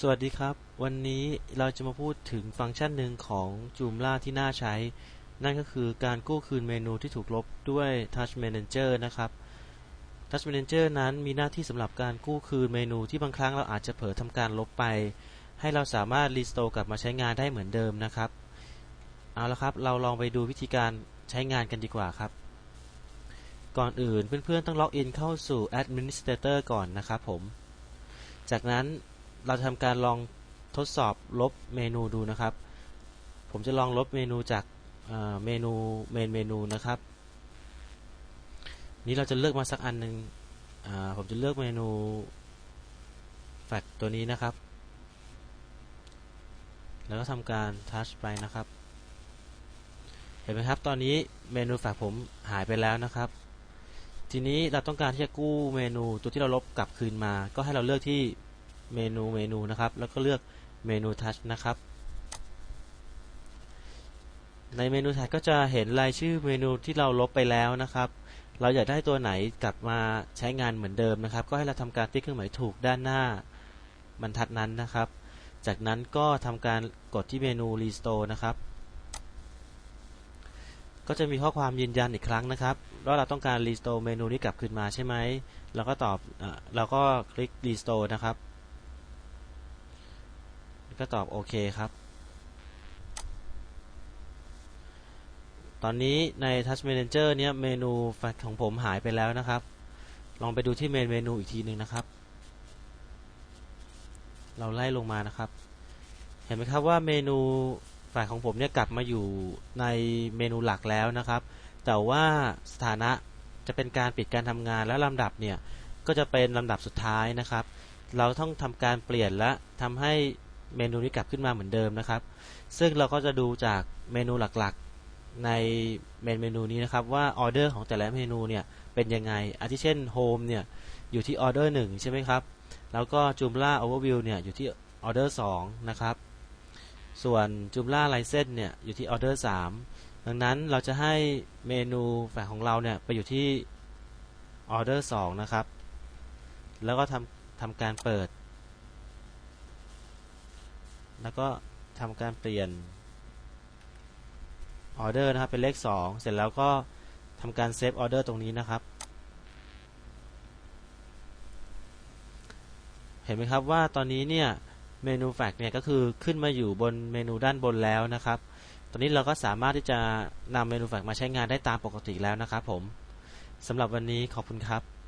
สวัสดีครับ วันนี้เราจะมาพูดถึงฟังก์ชันหนึ่งของ Joomla ที่น่าใช้ นั่นก็คือการกู้คืนเมนูที่ถูกลบด้วย Touch Manager นะครับ Touch Manager นั้นมีหน้าที่สำหรับการกู้คืนเมนูที่บางครั้งเราอาจจะเผลอทำการลบไป ให้เราสามารถ restore กลับมาใช้งานได้เหมือนเดิมนะครับ เอาละครับ เราลองไปดูวิธีการใช้งานกันดีกว่าครับ ก่อนอื่นเพื่อนๆต้องล็อกอินเข้าสู่ Administrator ก่อนนะครับผม จากนั้น เราทำการลองทดสอบลบเมนูดูนะครับ ผมจะลองลบเมนูจากเมนูเมนเมนูนะครับ นี้เราจะเลือกมาสักอันหนึ่งผมจะเลือกเมนูแฟลตัวนี้นะครับ แล้วก็ทำการทัชไปนะครับ เห็นไหมครับ ตอนนี้เมนูแฟลผมหายไปแล้วนะครับ ทีนี้เราต้องการที่จะกู้เมนูตัวที่เราลบกลับคืนมา ก็ให้เราเลือกที่ เมนูเมนูนะครับ แล้วก็เลือกเมนูทัชนะครับ ในเมนูทัชก็จะเห็นรายชื่อเมนูที่เราลบไปแล้วนะครับ เราอยากได้ตัวไหนกลับมาใช้งานเหมือนเดิมนะครับ ก็ให้เราทำการติ๊กเครื่องหมายถูกด้านหน้าบรรทัดนั้นนะครับ จากนั้นก็ทำการกดที่เมนู Restore นะครับก็จะมีข้อความยืนยันอีกครั้งนะครับว่าเราต้องการ Restore เมนูนี้กลับคืนมาใช่ไหม เราก็ตอบเราก็คลิก Restore นะครับ ก็ตอบโอเคครับ ตอนนี้ใน Touch Manager เนี้ยเมนูแฟลของผมหายไปแล้วนะครับ ลองไปดูที่เมนเมนูอีกทีหนึ่งนะครับ เราไล่ลงมานะครับ เห็นไหมครับว่าเมนูแฟลของผมเนี่ยกลับมาอยู่ในเมนูหลักแล้วนะครับ แต่ว่าสถานะจะเป็นการปิดการทำงานและลำดับเนี่ยก็จะเป็นลำดับสุดท้ายนะครับ เราต้องทำการเปลี่ยนและทำให้ เมนูนี้กลับขึ้นมาเหมือนเดิมนะครับ ซึ่งเราก็จะดูจากเมนูหลักๆในเมนเมนูนี้นะครับว่าออเดอร์ของแต่ละเมนูเนี่ยเป็นยังไง อาทิเช่น Home เนี่ยอยู่ที่ออเดอร์1ใช่ไหมครับ แล้วก็ Joomla Overview เนี่ยอยู่ที่ออเดอร์2นะครับ ส่วน Joomla License เนี่ยอยู่ที่ออเดอร์3ดังนั้นเราจะให้เมนูแฝงของเราเนี่ยไปอยู่ที่ออเดอร์2นะครับ แล้วก็ทำทำการเปิด แล้วก็ทำการเปลี่ยนออเดอร์นะครับเป็นเลข 2 เสร็จแล้วก็ทำการเซฟออเดอร์ตรงนี้นะครับ เห็นไหมครับว่าตอนนี้เนี่ยเมนูแฟกเนี่ยก็คือขึ้นมาอยู่บนเมนูด้านบนแล้วนะครับ ตอนนี้เราก็สามารถที่จะนำเมนูแฟกมาใช้งานได้ตามปกติแล้วนะครับผมสำหรับวันนี้ขอบคุณครับ